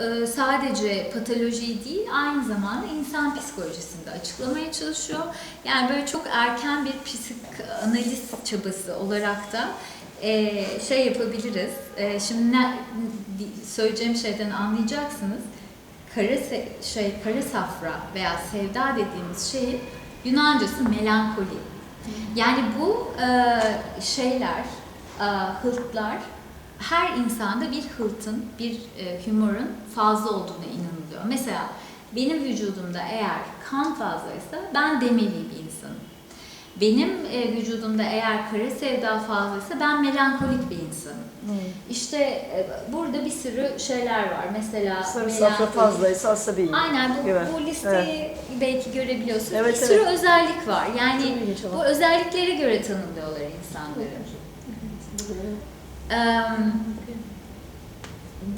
e, sadece patoloji değil, aynı zamanda insan psikolojisini de açıklamaya çalışıyor. Yani böyle çok erken bir psikanaliz çabası olarak da e, şey yapabiliriz. E, şimdi ne, söyleyeceğim şeyden anlayacaksınız. Kara şey kara safra veya sevda dediğimiz şeyin Yunancası melankoli. Yani bu şeyler, hıltlar her insanda bir hıltın, bir e, humorun fazla olduğuna inanılıyor. Mesela benim vücudumda eğer kan fazlaysa ben demeli bir insanım. Benim e, vücudumda eğer kara sevda fazlaysa ben melankolik bir insanım. İşte e, burada bir sürü şeyler var. Mesela Sarı safra fazlaysa asabiyim. Aynen bu, gibi. bu listeyi belki görebiliyorsunuz. Evet, bir sürü evet. özellik var. Yani bu özelliklere göre tanımlıyorlar insanları. Em,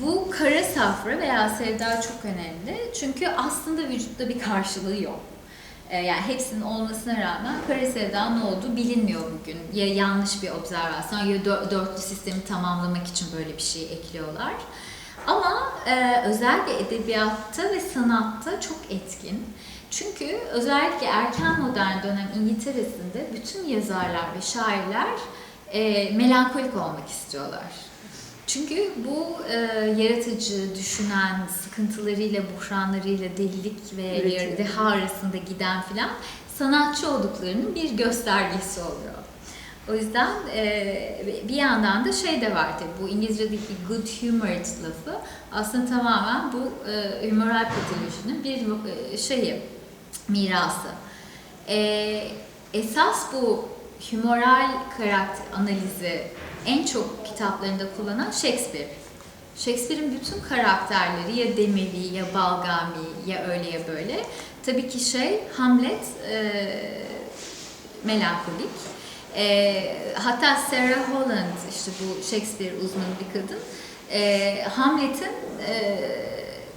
bu kara safra veya sevda çok önemli. Çünkü aslında vücutta bir karşılığı yok. E, Yani hepsinin olmasına rağmen kara sevda ne olduğu bilinmiyor bugün. Ya yanlış bir observasyon ya dö- dörtlü sistemi tamamlamak için böyle bir şey ekliyorlar. Ama e, özellikle edebiyatta ve sanatta çok etkin. Çünkü özellikle erken modern dönem İngiltere'sinde bütün yazarlar ve şairler e, melankolik olmak istiyorlar. Çünkü bu e, yaratıcı, düşünen, sıkıntılarıyla, buhranlarıyla, delilik ve Üretiyor. deha arasında giden filan sanatçı olduklarının bir göstergesi oluyor. O yüzden e, bir yandan da şey de var tabii bu İngilizce'deki good humored lafı aslında tamamen bu e, humoral patolojinin bir e, şeyi, mirası. E, esas bu humoral karakter analizi en çok kitaplarında kullanan Shakespeare. Shakespeare'in bütün karakterleri ya demeli ya balgami ya öyle ya böyle. Tabii ki şey Hamlet e, melankolik. E, hatta Sarah Holland işte bu Shakespeare uzmanı bir kadın. E, Hamlet'in e,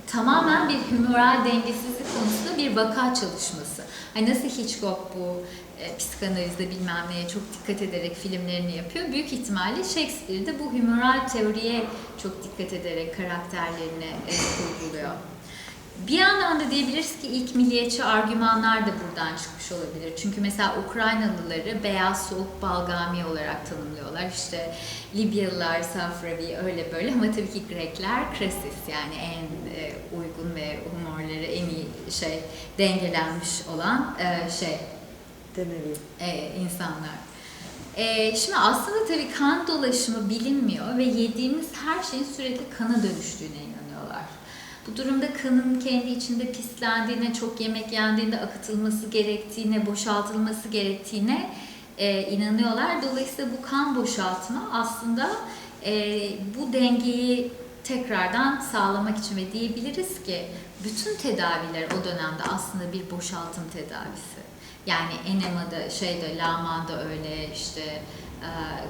tamamen bir humoral dengesizlik konusunda bir vaka çalışması. Hani nasıl Hitchcock bu e, psikanalizde bilmem neye çok dikkat ederek filmlerini yapıyor. Büyük ihtimalle Shakespeare de bu humoral teoriye çok dikkat ederek karakterlerini e, kurguluyor. Bir yandan da diyebiliriz ki ilk milliyetçi argümanlar da buradan çıkmış olabilir. Çünkü mesela Ukraynalıları beyaz soğuk balgami olarak tanımlıyorlar. İşte Libyalılar Safravi öyle böyle ama tabii ki Grekler Krasis yani en e, uygun ve humorları en iyi şey dengelenmiş olan e, şey Demeliyim. e, insanlar. E, şimdi aslında tabii kan dolaşımı bilinmiyor ve yediğimiz her şeyin sürekli kana dönüştüğüne inanıyorlar. Bu durumda kanın kendi içinde pislendiğine, çok yemek yendiğinde akıtılması gerektiğine, boşaltılması gerektiğine e, inanıyorlar. Dolayısıyla bu kan boşaltma aslında e, bu dengeyi tekrardan sağlamak için ve diyebiliriz ki bütün tedaviler o dönemde aslında bir boşaltım tedavisi. Yani enemada, şeyde, lamada öyle, işte e,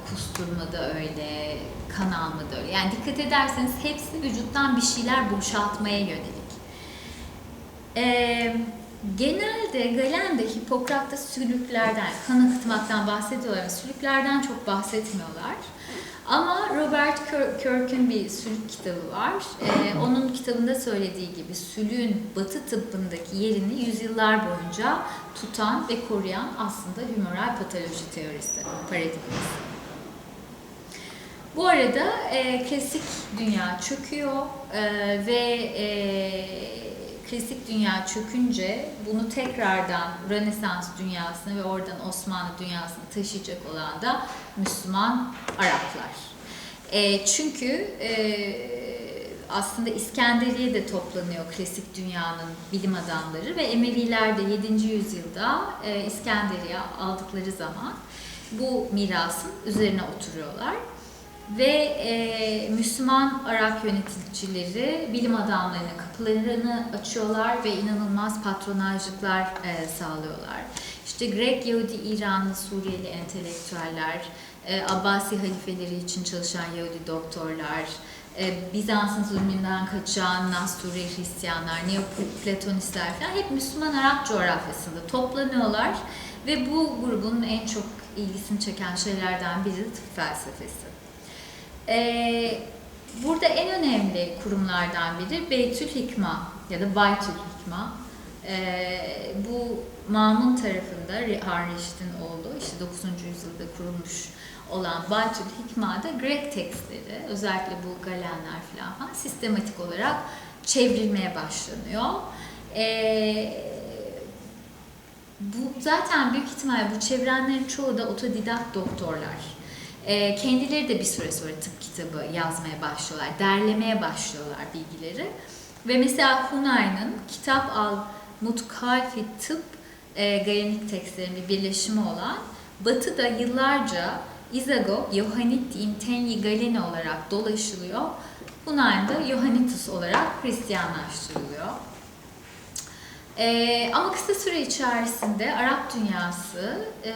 kusturma da öyle, kan alma da öyle. Yani dikkat ederseniz hepsi vücuttan bir şeyler boşaltmaya yönelik. E, genelde Galen'de Hipokrat'ta sülüklerden, kan akıtmaktan bahsediyorlar ama sülüklerden çok bahsetmiyorlar. Ama Robert Kir- Kirk'ün bir sülük kitabı var. Ee, onun kitabında söylediği gibi sülüğün batı tıbbındaki yerini yüzyıllar boyunca tutan ve koruyan aslında humoral patoloji teorisi, paradigması. Bu arada e, klasik dünya çöküyor e, ve e, klasik dünya çökünce bunu tekrardan Rönesans dünyasına ve oradan Osmanlı dünyasına taşıyacak olan da Müslüman Araplar. E, çünkü e, aslında İskenderiye'de toplanıyor klasik dünyanın bilim adamları ve Emeviler de 7. yüzyılda e, İskenderiye aldıkları zaman bu mirasın üzerine oturuyorlar. Ve e, Müslüman Arap yöneticileri bilim adamlarının kapılarını açıyorlar ve inanılmaz patronajlıklar e, sağlıyorlar. İşte Grek, Yahudi, İranlı, Suriyeli entelektüeller, e, Abbasi halifeleri için çalışan Yahudi doktorlar, e, Bizans'ın zulmünden kaçan Nasturi Hristiyanlar, Neoplatonistler falan hep Müslüman Arap coğrafyasında toplanıyorlar ve bu grubun en çok ilgisini çeken şeylerden biri de tıp felsefesi. Ee, burada en önemli kurumlardan biri Beytül Hikma ya da Baytül Hikma. Ee, bu Mamun tarafında Han Reşid'in oğlu işte 9. yüzyılda kurulmuş olan Baytül Hikma'da Grek tekstleri özellikle bu galenler falan, sistematik olarak çevrilmeye başlanıyor. Ee, bu zaten büyük ihtimal bu çevrenlerin çoğu da otodidakt doktorlar. Ee, kendileri de bir süre sonra tıp kitabı yazmaya başlıyorlar, derlemeye başlıyorlar bilgileri. Ve mesela Hunay'ın Kitap al Mutkalfi Tıp e, Galenik tekstlerinin bir birleşimi olan Batı'da yıllarca Izagog, Johannit Intenyi Galeni olarak dolaşılıyor. Hunay'da Johannitus olarak Hristiyanlaştırılıyor. Ee, ama kısa süre içerisinde Arap dünyası e,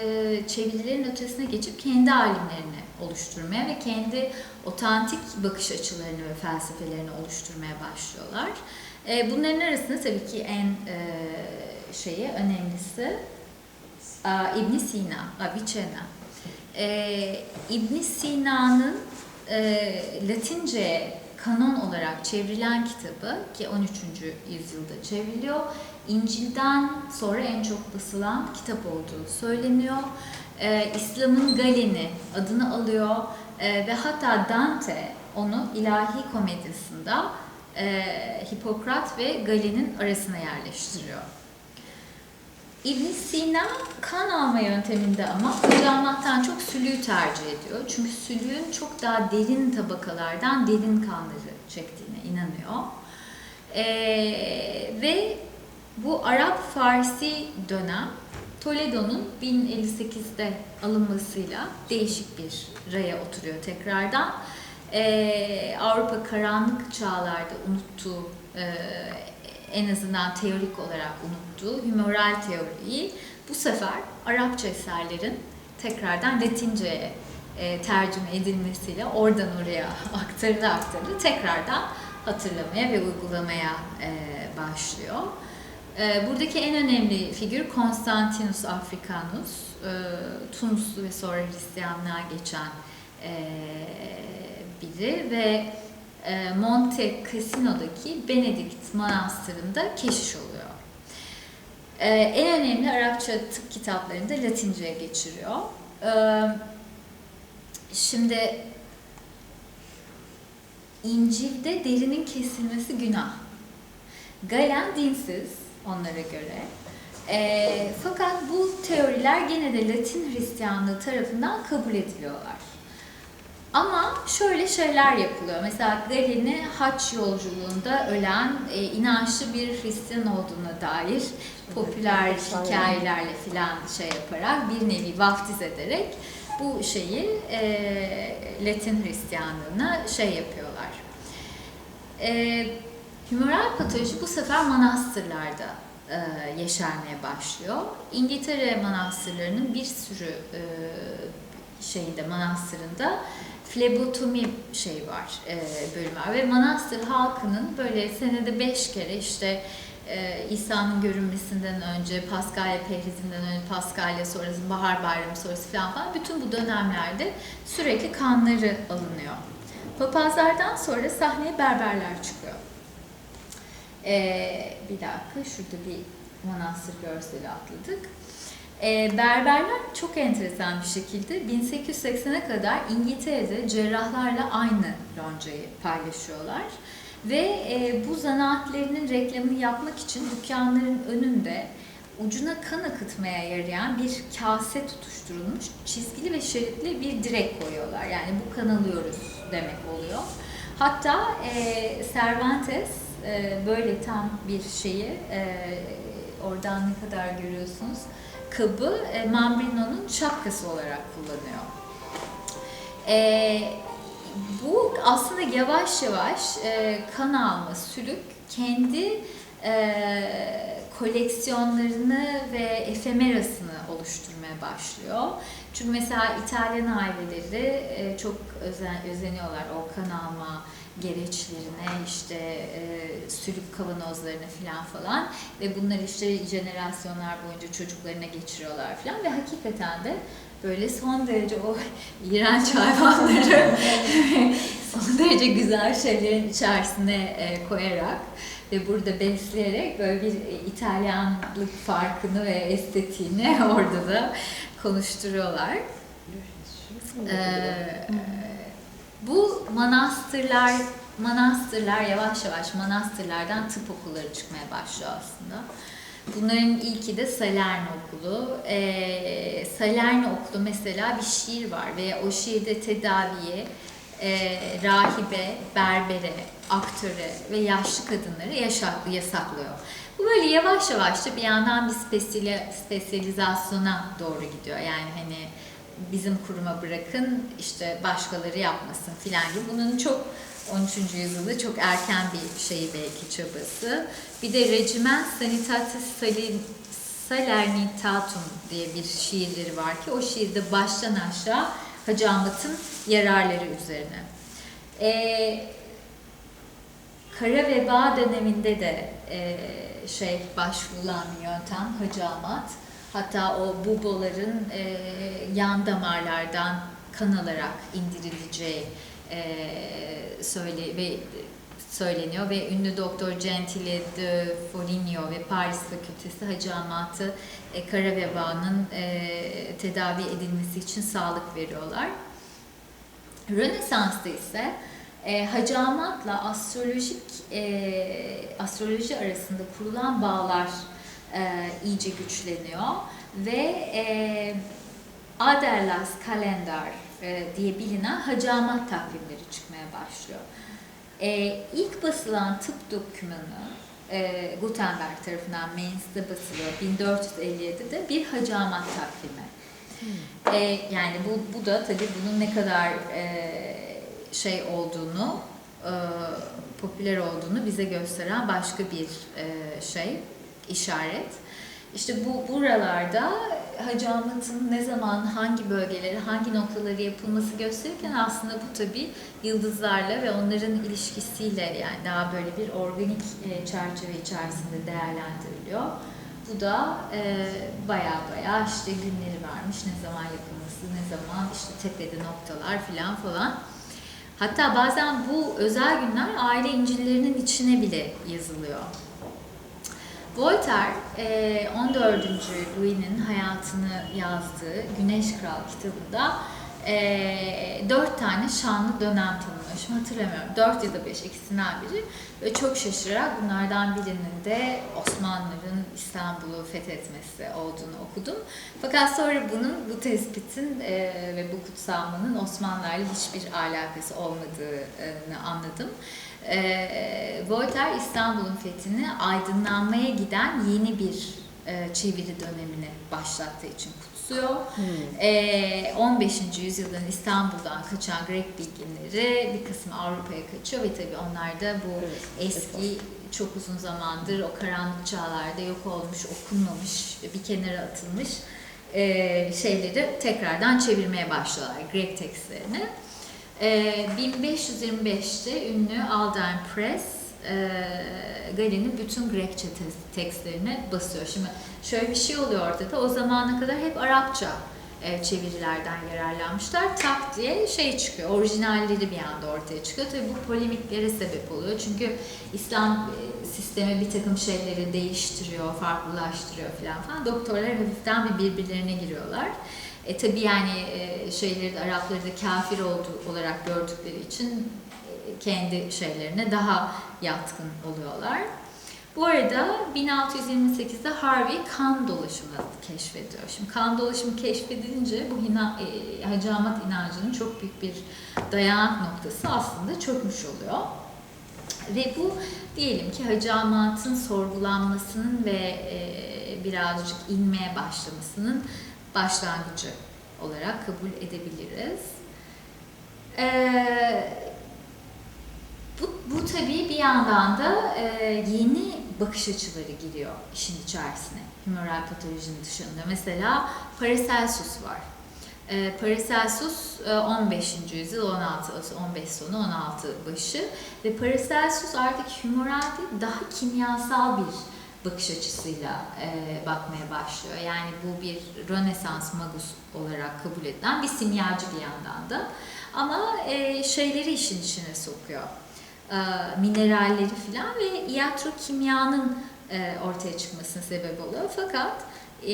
çevirilerin ötesine geçip kendi alimlerini oluşturmaya ve kendi otantik bakış açılarını ve felsefelerini oluşturmaya başlıyorlar. E, bunların arasında tabii ki en e, şeyi önemlisi ibn Sina, Avicenna. E, ibn Sina'nın e, Latince kanon olarak çevrilen kitabı ki 13. yüzyılda çevriliyor. İncil'den sonra en çok basılan kitap olduğu söyleniyor. Ee, İslam'ın Galeni adını alıyor Ee, ve hatta Dante onu ilahi komedyasında e, Hipokrat ve Galen'in arasına yerleştiriyor. ibn Sina kan alma yönteminde ama kullanmaktan çok sülüğü tercih ediyor. Çünkü sülüğün çok daha derin tabakalardan derin kanları çektiğine inanıyor. Ee, ve bu Arap Farsi dönem Toledo'nun 1058'de alınmasıyla değişik bir raya oturuyor tekrardan. Ee, Avrupa karanlık çağlarda unuttuğu, e, en azından teorik olarak unuttuğu hümoral teoriyi bu sefer Arapça eserlerin tekrardan Latince'ye e, tercüme edilmesiyle oradan oraya aktarılı aktarılı tekrardan hatırlamaya ve uygulamaya e, başlıyor. E, buradaki en önemli figür Konstantinus Africanus, e, Tunuslu ve sonra Hristiyanlığa geçen e, biri ve e, Monte Cassino'daki Benedikt Manastırı'nda keşiş oluyor. En önemli Arapça tıp kitaplarını da Latince'ye geçiriyor. Şimdi İncil'de derinin kesilmesi günah. Galen dinsiz onlara göre. E, fakat bu teoriler gene de Latin Hristiyanlığı tarafından kabul ediliyorlar. Ama şöyle şeyler yapılıyor. Mesela Galen'i haç yolculuğunda ölen e, inançlı bir Hristiyan olduğuna dair popüler hikayelerle filan şey yaparak bir nevi vaftiz ederek bu şeyi e, Latin Hristiyanlığına şey yapıyorlar. E, Hümoral patoloji bu sefer manastırlarda e, yeşermeye başlıyor. İngiltere manastırlarının bir sürü e, şeyinde manastırında flebotomi şey var, e, bölüm var ve manastır halkının böyle senede beş kere işte e, İsa'nın görünmesinden önce, Paskalya perhizinden önce, Paskalya sonrası, Bahar Bayramı sonrası falan falan bütün bu dönemlerde sürekli kanları alınıyor. Papazlardan sonra sahneye berberler çıkıyor. Ee, bir dakika şurada bir manastır görseli atladık. Ee, berberler çok enteresan bir şekilde 1880'e kadar İngiltere'de cerrahlarla aynı loncayı paylaşıyorlar. Ve e, bu zanaatlerinin reklamını yapmak için dükkanların önünde ucuna kan akıtmaya yarayan bir kase tutuşturulmuş çizgili ve şeritli bir direk koyuyorlar. Yani bu kan alıyoruz demek oluyor. Hatta e, Cervantes e, böyle tam bir şeyi e, oradan ne kadar görüyorsunuz kabı e, Mambrino'nun şapkası olarak kullanıyor. E, bu aslında yavaş yavaş e, kan alma, sülük kendi e, koleksiyonlarını ve efemerasını oluşturmaya başlıyor. Çünkü mesela İtalyan aileleri e, çok özen, özeniyorlar o kan alma gereçlerine, işte e, sülük kavanozlarına falan falan ve bunları işte jenerasyonlar boyunca çocuklarına geçiriyorlar falan ve hakikaten de böyle son derece o iğrenç hayvanları son derece güzel şeylerin içerisine e, koyarak ve burada besleyerek böyle bir İtalyanlık farkını ve estetiğini orada da konuşturuyorlar. Ee, bu manastırlar manastırlar yavaş yavaş manastırlardan tıp okulları çıkmaya başlıyor aslında. Bunların ilki de Salerno Okulu. Ee, Salerno Okulu mesela bir şiir var ve o şiirde tedaviye e, rahibe, berbere, aktöre ve yaşlı kadınları yaşa- yasaklıyor. Bu böyle yavaş yavaş da bir yandan bir spesiyali- spesyalizasyona doğru gidiyor. Yani hani bizim kuruma bırakın işte başkaları yapmasın filan gibi. Bunun çok 13. yüzyılda çok erken bir şeyi belki çabası. Bir de Regimen Sanitatis Salin, Salernitatum diye bir şiirleri var ki o şiirde baştan aşağı hacamatın yararları üzerine. Ee, kara veba döneminde de e, şey başvurulan bir yöntem hacamat. Hatta o buboların e, yan damarlardan kan alarak indirileceği e, söyle ve söyleniyor ve ünlü doktor Gentile de Foligno ve Paris Fakültesi hacamatı e, kara vebanın e, tedavi edilmesi için sağlık veriyorlar. Rönesans'ta ise e, hacamatla astrolojik e, astroloji arasında kurulan bağlar e, iyice güçleniyor ve e, Aderlas kalender e, diye bilinen hacamat takvimleri çıkmaya başlıyor. E, ilk basılan tıp dokümanı e, Gutenberg tarafından Mainz'de basılıyor 1457'de bir hacamat takvimi. E, yani bu, bu da tabii bunun ne kadar e, şey olduğunu, e, popüler olduğunu bize gösteren başka bir e, şey, işaret. İşte bu buralarda hacamatın ne zaman, hangi bölgeleri, hangi noktaları yapılması gösterirken aslında bu tabii yıldızlarla ve onların ilişkisiyle yani daha böyle bir organik e, çerçeve içerisinde değerlendiriliyor. Bu da e, baya baya işte günleri vermiş, ne zaman yapılması, ne zaman işte tepede noktalar filan falan. Hatta bazen bu özel günler aile incillerinin içine bile yazılıyor. Voltaire 14. Louis'nin hayatını yazdığı Güneş Kral kitabında dört tane şanlı dönem tanımlıyor. Şimdi hatırlamıyorum. Dört ya da beş ikisinden biri. Ve çok şaşırarak bunlardan birinin de Osmanlıların İstanbul'u fethetmesi olduğunu okudum. Fakat sonra bunun, bu tespitin ve bu kutsanmanın Osmanlılarla hiçbir alakası olmadığını anladım. E, Voltaire İstanbul'un fethini aydınlanmaya giden yeni bir e, çeviri dönemini başlattığı için kutsuyor. Hmm. E, 15. yüzyıldan İstanbul'dan kaçan Grek bilginleri bir kısmı Avrupa'ya kaçıyor ve tabii onlar da bu evet, eski çok uzun zamandır o karanlık çağlarda yok olmuş, okunmamış, bir kenara atılmış e, şeyleri tekrardan çevirmeye başlıyorlar Grek tekstlerini. 1525'te ee, ünlü Aldine Press e, Galen'in bütün Grekçe tekstlerini basıyor. Şimdi şöyle bir şey oluyor orada da o zamana kadar hep Arapça e, çevirilerden yararlanmışlar. Tak diye şey çıkıyor, orijinalleri bir anda ortaya çıkıyor. Tabii bu polemiklere sebep oluyor. Çünkü İslam e, sistemi bir takım şeyleri değiştiriyor, farklılaştırıyor falan falan. Doktorlar hafiften bir birbirlerine giriyorlar. E tabi yani e, şeyleri de Arapları da kafir olduğu olarak gördükleri için e, kendi şeylerine daha yatkın oluyorlar. Bu arada 1628'de Harvey kan dolaşımı keşfediyor. Şimdi kan dolaşımı keşfedilince bu hina, e, hacamat inancının çok büyük bir dayanak noktası aslında çökmüş oluyor. Ve bu diyelim ki hacamatın sorgulanmasının ve e, birazcık inmeye başlamasının başlangıcı olarak kabul edebiliriz. Ee, bu, bu tabii bir yandan da e, yeni bakış açıları giriyor işin içerisine. Humoral patolojinin dışında. Mesela Paracelsus var. E, Paracelsus 15. E, yüzyıl 16 15 sonu 16 başı ve Paracelsus artık humoral değil daha kimyasal bir bakış açısıyla e, bakmaya başlıyor. Yani bu bir Rönesans magus olarak kabul edilen bir simyacı bir yandan da. Ama e, şeyleri işin içine sokuyor. E, mineralleri falan ve iatrokimyanın e, ortaya çıkmasına sebep oluyor. Fakat e,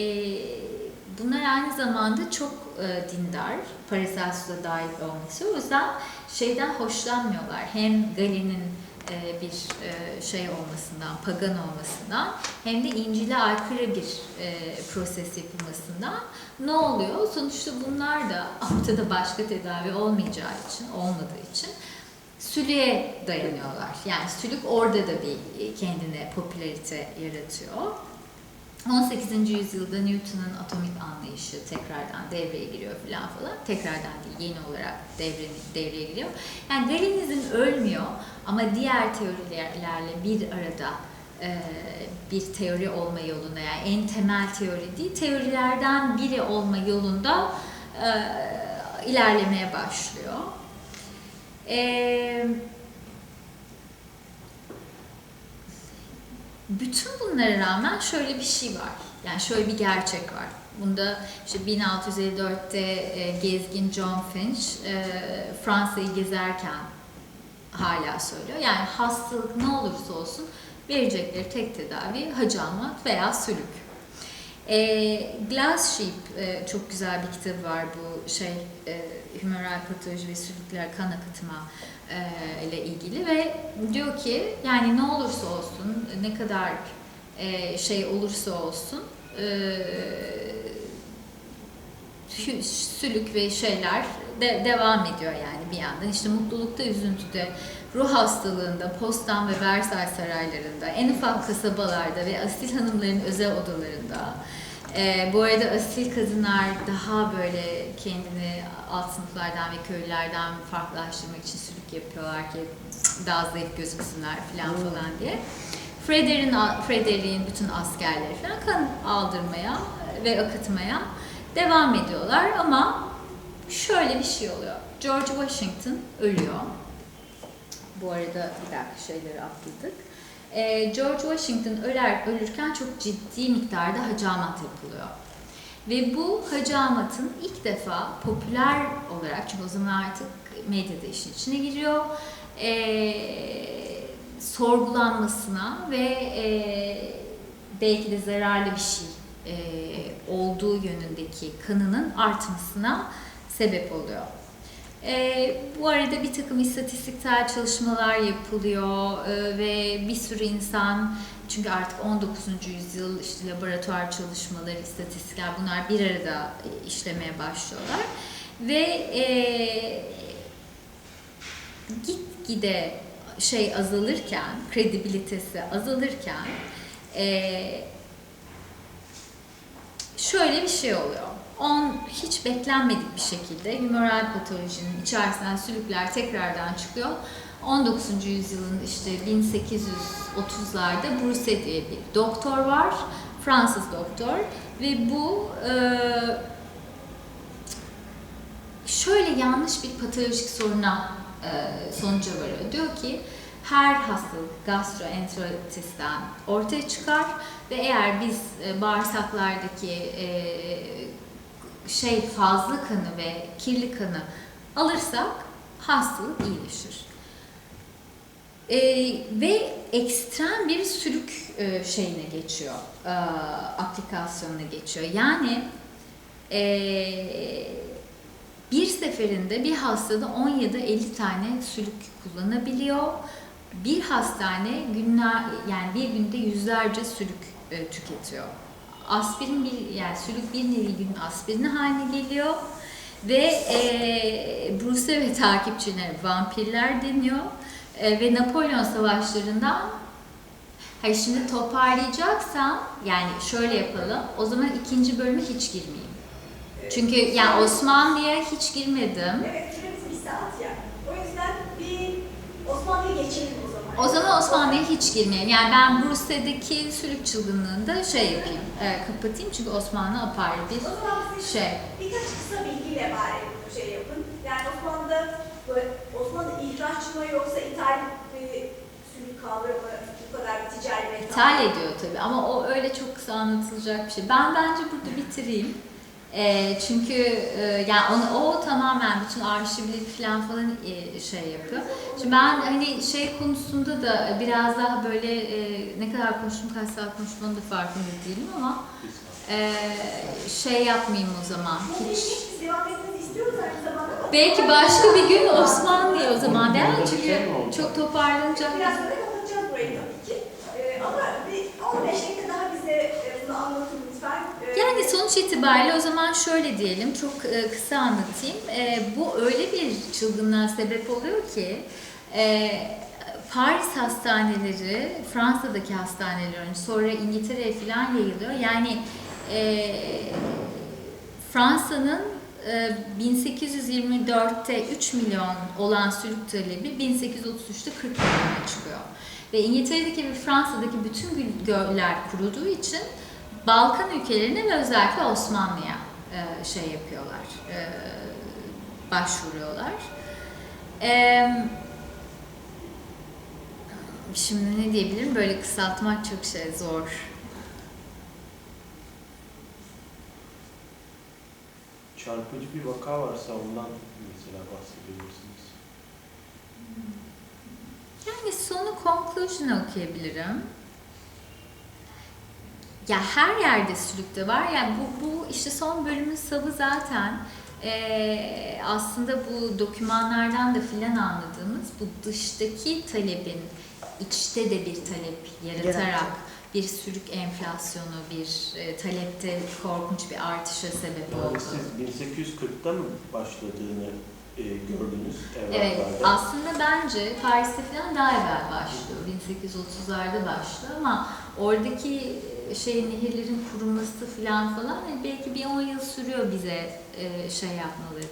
bunlar aynı zamanda çok dindar, Paracelsus'a dahil olmak üzere. O yüzden şeyden hoşlanmıyorlar. Hem Galen'in bir şey olmasından, pagan olmasından hem de İncil'e aykırı bir proses yapılmasından ne oluyor? Sonuçta bunlar da ortada başka tedavi olmayacağı için, olmadığı için sülüğe dayanıyorlar. Yani sülük orada da bir e, kendine popülarite yaratıyor. 18. yüzyılda Newton'un atomik anlayışı tekrardan devreye giriyor falan falan. Tekrardan değil, yeni olarak devre, devreye giriyor. Yani Galenizm ölmüyor ama diğer teorilerle bir arada e, bir teori olma yolunda yani en temel teori değil, teorilerden biri olma yolunda e, ilerlemeye başlıyor. E, bütün bunlara rağmen şöyle bir şey var. Yani şöyle bir gerçek var. Bunda işte 1654'te e, gezgin John Finch e, Fransa'yı gezerken hala söylüyor. Yani hastalık ne olursa olsun verecekleri tek tedavi hacamat veya sülük. E, Glass Sheep çok güzel bir kitabı var bu şey humoral patoloji ve sülükler kan akıtma e, ile ilgili ve diyor ki yani ne olursa olsun ne kadar e, şey olursa olsun e, sülük ve şeyler de devam ediyor yani bir yandan. İşte mutlulukta üzüntüde ruh hastalığında Postan ve Versailles saraylarında en ufak kasabalarda ve asil hanımların özel odalarında ee, bu arada asil kadınlar daha böyle kendini alt sınıflardan ve köylülerden farklılaştırmak için sülük yapıyorlar ki daha zayıf gözüksünler falan Hmm. falan diye. Frederick'in Frederick'in bütün askerleri falan kan aldırmaya ve akıtmaya devam ediyorlar ama şöyle bir şey oluyor. George Washington ölüyor. Bu arada bir dakika şeyleri atladık. Ee, George Washington öler, ölürken çok ciddi miktarda hacamat yapılıyor. Ve bu hacamatın ilk defa popüler olarak, çünkü o zaman artık medyada işin içine giriyor, ee, sorgulanmasına ve ee, belki de zararlı bir şey ee, olduğu yönündeki kanının artmasına sebep oluyor. Ee, bu arada bir takım istatistiksel çalışmalar yapılıyor ee, ve bir sürü insan çünkü artık 19. yüzyıl işte laboratuvar çalışmaları, istatistikler bunlar bir arada e, işlemeye başlıyorlar ve e, gitgide şey azalırken, kredibilitesi azalırken e, şöyle bir şey oluyor. On hiç beklenmedik bir şekilde humoral patolojinin içerisinden sülükler tekrardan çıkıyor. 19. yüzyılın işte 1830'larda Brousse diye bir doktor var. Fransız doktor ve bu e, şöyle yanlış bir patolojik soruna e, sonuca varıyor. Diyor ki her hastalık gastroenterolitisten ortaya çıkar ve eğer biz e, bağırsaklardaki e, şey fazla kanı ve kirli kanı alırsak hastalık iyileşir. E, ve ekstrem bir sülük e, şeyine geçiyor, e, aplikasyonuna geçiyor. Yani e, bir seferinde bir hastada 10 ya da 50 tane sülük kullanabiliyor. Bir hastane günler yani bir günde yüzlerce sülük e, tüketiyor. Aspirin bir yani sülük bir nevi gün aspirin haline geliyor ve e, Bruce ve takipçileri vampirler deniyor E, ve Napolyon savaşlarından Hayır şimdi toparlayacaksam yani şöyle yapalım. O zaman ikinci bölüme hiç girmeyeyim. Çünkü yani Osmanlı'ya hiç girmedim. Evet, bir saat yani. O yüzden bir Osmanlı'ya geçelim o zaman. O zaman Osmanlı'ya hiç girmeyelim. Yani ben Bursa'daki sülük çılgınlığında şey yapayım, e, kapatayım çünkü Osmanlı apayrı O bir zaman siz şey. birkaç kısa bilgiyle bari bunu şey yapın. Yani Osmanlı'da böyle Osmanlı ihraç mı yoksa ithal bir sürü kavramı bu kadar ticari ve ithal ediyor tabii ama o öyle çok kısa anlatılacak bir şey. Ben bence burada bitireyim. E, çünkü e, yani onu, o tamamen bütün arşivleri falan falan e, şey yapıyor. Şimdi ben hani şey konusunda da biraz daha böyle e, ne kadar konuştum kaç saat konuştum onun da farkında değilim ama e, şey yapmayayım o zaman hiç. ama Belki başka bir gün Osmanlı'ya o zaman değil mi? Çünkü şey mi oldu? çok toparlanacak. biraz sonra kapatacağız burayı tabii ki. Ee, ama bir 15 dakika daha bize e, bunu anlatın lütfen. Ee, Yani sonuç itibariyle o zaman şöyle diyelim, çok e, kısa anlatayım. E, bu öyle bir çılgınlığa sebep oluyor ki e, Paris hastaneleri, Fransa'daki hastanelerin sonra İngiltere'ye falan yayılıyor. Yani Fransa'nın e, 1824'te 3 milyon olan sülük talebi 1833'te 40 milyona çıkıyor. Ve İngiltere'deki ve Fransa'daki bütün göller kuruduğu için Balkan ülkelerine ve özellikle Osmanlı'ya e, şey yapıyorlar, e, başvuruyorlar. E, şimdi ne diyebilirim? Böyle kısaltmak çok şey zor. Çarpıcı bir vaka varsa ondan mesela bahsedebilirsiniz. Yani sonu conclusion okuyabilirim. Ya her yerde sülükte var. Yani bu, bu işte son bölümün savı zaten eee, aslında bu dokümanlardan da filan anladığımız bu dıştaki talebin içte de bir talep yaratarak bir sülük enflasyonu, bir e, talepte korkunç bir artışa sebep Yani oldu. siz 1840'ta mı başladığını e, gördünüz Evet, aslında bence Paris'te falan daha evvel başlıyor. 1830'larda başlıyor ama oradaki şey nehirlerin kuruması falan falan hani belki bir 10 yıl sürüyor bize e, şey yapmaları.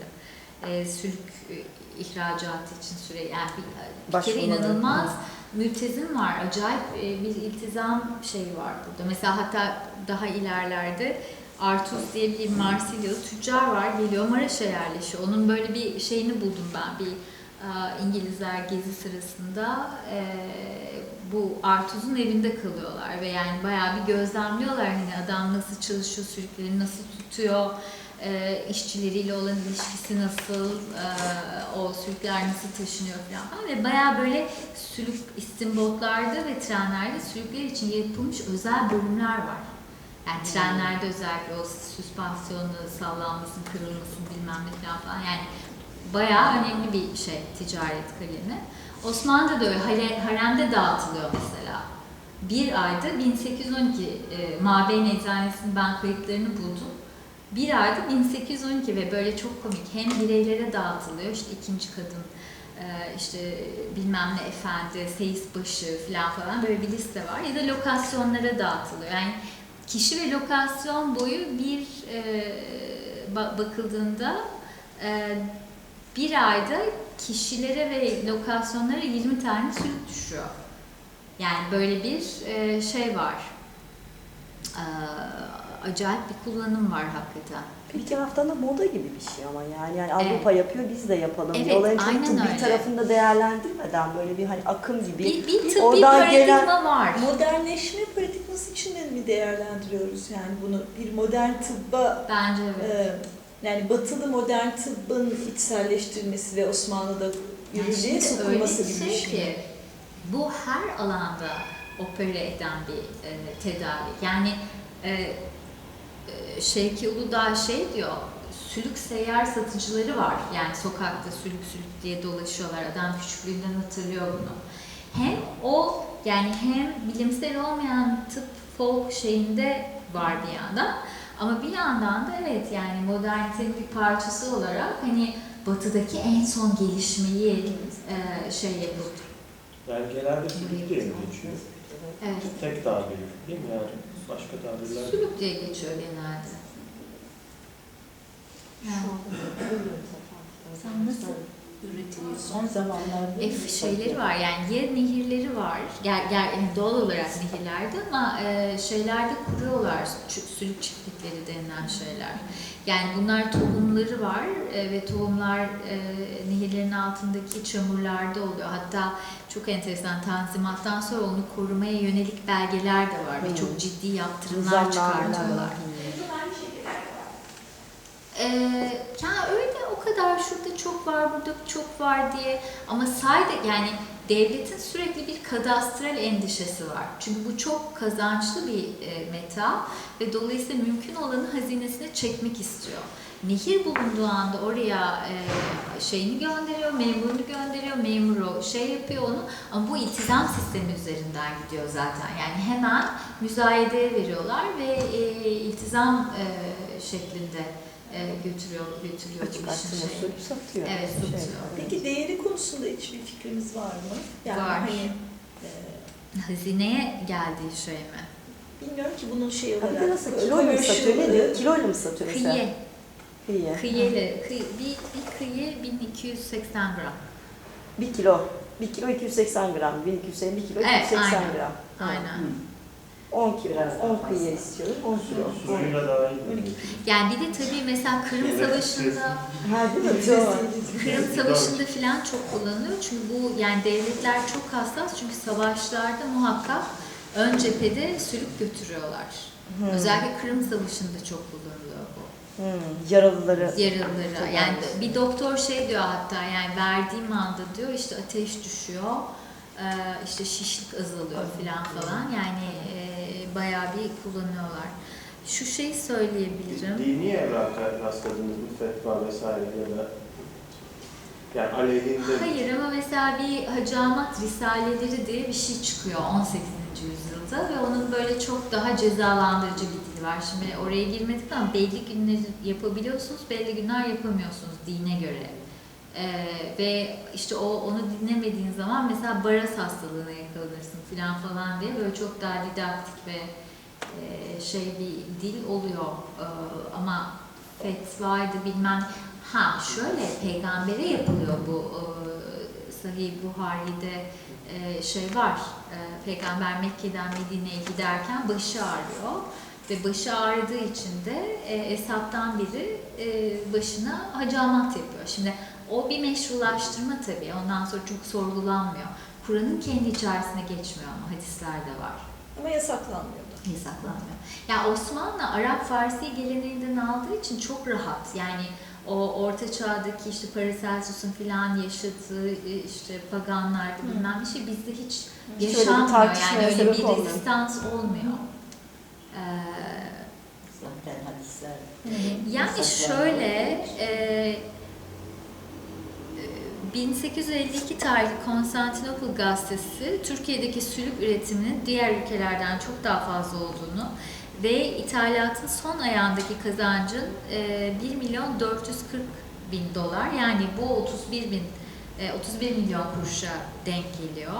E, sülük e, ihracatı için süre yani bir, bir kere inanılmaz mültezim var. Acayip e, bir iltizam şeyi var burada. Mesela hatta daha ilerlerde Artus diye bir Marsilyalı tüccar var. Geliyor Maraş'a yerleşiyor. Onun böyle bir şeyini buldum ben bir e, İngilizler gezi sırasında. E, bu Artus'un evinde kalıyorlar ve yani bayağı bir gözlemliyorlar hani adam nasıl çalışıyor, sürükleri nasıl tutuyor, e, işçileriyle olan ilişkisi nasıl, e, o sürükler nasıl taşınıyor falan ve bayağı böyle sülük istimbotlarda ve trenlerde sülükler için yapılmış özel bölümler var. Yani trenlerde özellikle o süspansiyonu sallanmasın, kırılmasın bilmem ne falan falan yani bayağı önemli bir şey ticaret kalemi. Osmanlı'da da öyle hare- haremde dağıtılıyor mesela. Bir ayda 1812 e, Mabey'in eczanesinin ben kayıtlarını buldum. Bir ayda 1812 ve böyle çok komik hem bireylere dağıtılıyor işte ikinci kadın e, işte bilmem ne efendi, seyisbaşı falan falan böyle bir liste var ya da lokasyonlara dağıtılıyor. Yani kişi ve lokasyon boyu bir e, ba- bakıldığında e, bir ayda kişilere ve lokasyonlara 20 tane sülük düşüyor. Yani böyle bir e, şey var. E, acayip bir kullanım var hakikaten. Bir taraftan da moda gibi bir şey ama yani, yani Avrupa yapıyor biz de yapalım. Evet, Olayın çok aynen tıbbi öyle. tarafında değerlendirmeden böyle bir hani akım gibi. Bir, bir tıbbi oradan gelen- var. Modernleşme paradigması içinden mi değerlendiriyoruz yani bunu bir modern tıbba Bence evet. e, yani batılı modern tıbbın içselleştirilmesi ve Osmanlı'da Yani yürürlüğe şimdi sokulması gibi bir şey şey. ki bu her alanda opere eden bir e, tedavi. Yani e, e, Şevki Uludağ şey diyor, sülük seyyar satıcıları var. Yani sokakta sülük sülük diye dolaşıyorlar. Adam küçüklüğünden hatırlıyor bunu. Hem o yani hem bilimsel olmayan tıp folk şeyinde var bir yandan. Ama bir yandan da evet yani modernitenin bir parçası olarak hani batıdaki en son gelişmeyi e, şey yapıp Yani genelde sülük diye mi geçiyor? evet. Tek tabir değil mi yani? Başka tabirler Sülük diye geçiyor genelde. Yani. Sen nasıl? Üretiliyor. Son zamanlarda. E, şeyleri var yani yer nehirleri var. Ger, ger, yani doğal olarak nehirlerde ama e, şeylerde kuruyorlar sülük çiftlikleri denilen şeyler. Yani bunlar tohumları var e, ve tohumlar e, nehirlerin altındaki çamurlarda oluyor. Hatta çok enteresan tanzimattan sonra onu korumaya yönelik belgeler de var ve Hmm. çok ciddi yaptırımlar Nizamnameler çıkartıyorlar. var. Önemli şekiller var. Ee, ya öyle o kadar şurada çok var burada çok var diye ama sayede yani devletin sürekli bir kadastral endişesi var. Çünkü bu çok kazançlı bir e, meta ve dolayısıyla mümkün olanı hazinesine çekmek istiyor. Nehir bulunduğu anda oraya e, şeyini gönderiyor, memurunu gönderiyor, memur o şey yapıyor onu ama bu iltizam sistemi üzerinden gidiyor zaten. Yani hemen müzayedeye veriyorlar ve e, iltizam şeklinde e, götürüyor götürüyor Açık bu işin şeyi. satıyor. Evet, Şey, satıyor. Peki değeri konusunda hiçbir fikrimiz var mı? Yani Var. hani e, Hazineye geldiği şey mi? bilmiyorum ki bunun şey Ha, olarak. bir de nasıl kiloyla mı satıyor? Ne diyor? Kiloyla mı satıyor mesela? Kıyı, Kıyı. kıyılı, kıy, bir, bir kıyı 1280 gram. Bir kilo. Bir kilo 280 gram. 1250 bir kilo Evet, 280 aynen. gram. Aynen. 10 kilo. 10 kıyı istiyoruz. 10 kilo. Suyuyla daha iyi. Yani bir de tabii mesela Kırım Savaşı'nda Ha değil mi? Kırım Savaşı'nda falan çok kullanılıyor. Çünkü bu yani devletler çok hassas çünkü savaşlarda muhakkak ön cephede sülük götürüyorlar. Hmm. Özellikle Kırım Savaşı'nda çok kullanılıyor bu. Hmm, Yaralıları. Yaralılara. Çok Yani bir doktor şey diyor hatta yani verdiğim anda diyor işte ateş düşüyor, işte şişlik azalıyor falan falan. Yani bayağı bir kullanıyorlar. Şu şeyi söyleyebilirim. Dini evraka rastladınız mı? Fetva vesaire ya da yani aleyhinde Hayır ama mesela bir hacamat risaleleri diye bir şey çıkıyor 18. yüzyılda ve onun böyle çok daha cezalandırıcı bir dili var. Şimdi oraya girmedik ama belli günleri yapabiliyorsunuz, belli günler yapamıyorsunuz dine göre. Ee, ve işte o onu dinlemediğin zaman mesela baras hastalığına yakalanırsın falan falan diye böyle çok daha didaktik ve e, şey bir dil oluyor. Ee, ama fetvaydı bilmem Ha şöyle peygambere yapılıyor bu e, Sahih Buhari'de e, şey var. E, peygamber Mekke'den Medine'ye giderken başı ağrıyor ve başı ağrıdığı için de e, Eshab'dan biri e, başına hacamat yapıyor. Şimdi o bir meşrulaştırma tabii. Ondan sonra çok sorgulanmıyor. Kur'an'ın kendi içerisine geçmiyor ama hadislerde var Ama yasaklanmıyor da. yasaklanmıyor. Yani Osmanlı Arap Farsi geleneğinden aldığı için çok rahat. Yani o orta çağdaki işte Paracelsus'un filan yaşadığı işte paganlarda Hı. bilmem bir şey bizde hiç Hiç öyle bir yaşanmıyor. tartışmaya Yani öyle bir olmuyor. rezistans olmuyor. Ee, Zaten hadisler. yani Yasaklar şöyle e, e, 1852 tarihli Konstantinopol gazetesi Türkiye'deki sülük üretiminin diğer ülkelerden çok daha fazla olduğunu ve ithalatın son ayağındaki kazancın e, 1 milyon 440 bin dolar yani bu 31 bin e, 31 milyon kuruşa denk geliyor.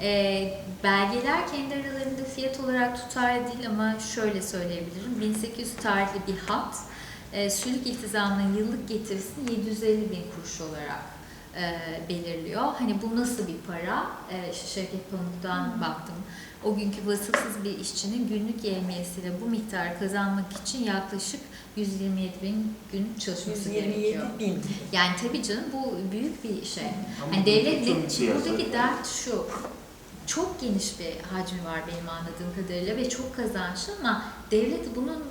E, belgeler kendi aralarında fiyat olarak tutarlı değil ama şöyle söyleyebilirim. 1800 tarihli bir hat e, sülük iltizamının yıllık getirisini 750 bin kuruş olarak e, belirliyor. Hani bu nasıl bir para? E, işte Şevket Pamuk'tan baktım. O günkü vasıfsız bir işçinin günlük yevmiyesiyle bu miktarı kazanmak için yaklaşık 127 bin gün çalışması 127 gerekiyor. bin. Yani tabii canın bu büyük bir şey. Ama Hani bu devletin, buradaki dert şu, çok geniş bir hacmi var benim anladığım kadarıyla ve çok kazançlı ama devlet bunun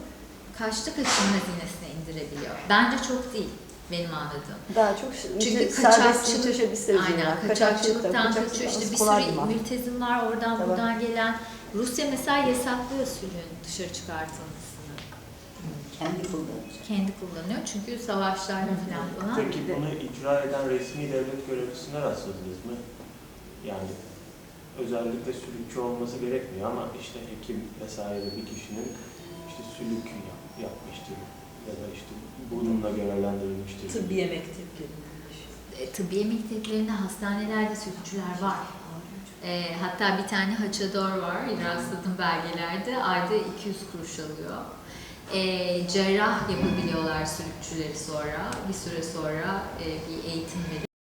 kaçta kaçını hazinesine indirebiliyor. Bence çok değil benim anladığım. Daha çok Çünkü kaçakçılık, aynen kaçakçılıktan kaçakçılık kaçıyor işte bir sürü mültezim var oradan Tabii. buradan gelen. Rusya mesela yasaklıyor sülüğün dışarı çıkartılmasını. Kendi kullanacak. Kendi kullanıyor çünkü savaşlarda falan falan. Peki bunu icra eden resmi devlet görevlisine rastladınız mı? Yani özellikle sülükçü olması gerekmiyor ama işte hekim vesaire bir kişinin işte sülük yap, yapmıştır ya da işte bununla görevlendirilmiştir. Tıbbiye mekteplerinde. E, Tıbbiye mekteplerinde, hastanelerde sülükçüler var. E, hatta bir tane haçador var, rastladım belgelerde. Ayda 200 kuruş alıyor. E, cerrah yapabiliyorlar sülükçüleri sonra. Bir süre sonra e, bir eğitim verip